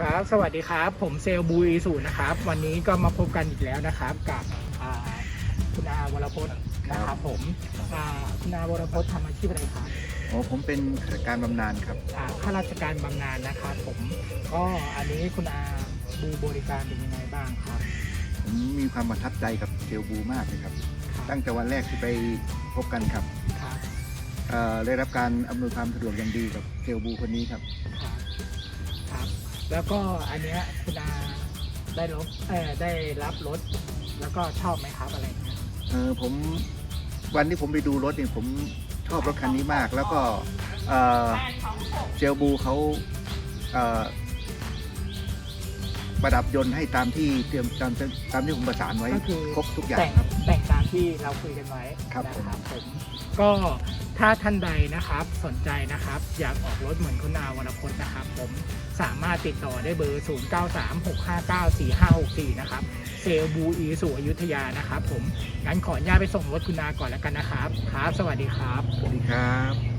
ครับ สวัสดีครับ ผมเซลบูอีสูนะครับ วันนี้ก็มาพบกันอีกแล้วนะครับ กับอ่าคุณอาวรพจน์นะครับผมอ่าคุณอาวรพจน์ทำอาชีพอะไรครับอ๋อผมเป็นข้าราชการบำนาญครับอ่าข้าราชการบำนาญนะครับผมก็อันนี้คุณอาดูบริการเป็นยังไงบ้างครับ ผมมีความประทับใจกับเซลบูมากเลยครับครับตั้งแต่วันแรกที่ไปพบกันครับครับเอ่อได้รับการอำนวยความสะดวกอย่างดีกับเซลบูคนนี้ครับครับครับ แล้วก็อันเนี้ยคุณอาได้รถเออได้รับรถ แล้วก็ชอบไหมครับอะไรเงี้ยเออผมวันที่ผมไปดูรถเนี่ยผมชอบรถคันนี้มาก แล้วก็เอ่อเซลบูเขาเอ่อประดับยนต์ให้ตามที่เตรียมตามตามที่ผมประสานไว้ก็คือครบทุกอย่างแต่งครับ แต่งตามที่เราคุยกันไว้ครับนะครับผมก็ถ้าท่านใดนะครับสนใจนะครับ อยากออกรถเหมือนคุณอาวรพจน์นะครับ ผมสามารถติดต่อได้เบอร์ 0936594564 นะครับ เซลบูอีสู่อยุธยานะครับผม งั้นขออนุญาตไปส่งรถคุณอาก่อนแล้วกันนะครับ ครับ สวัสดีครับ สวัสดีครับ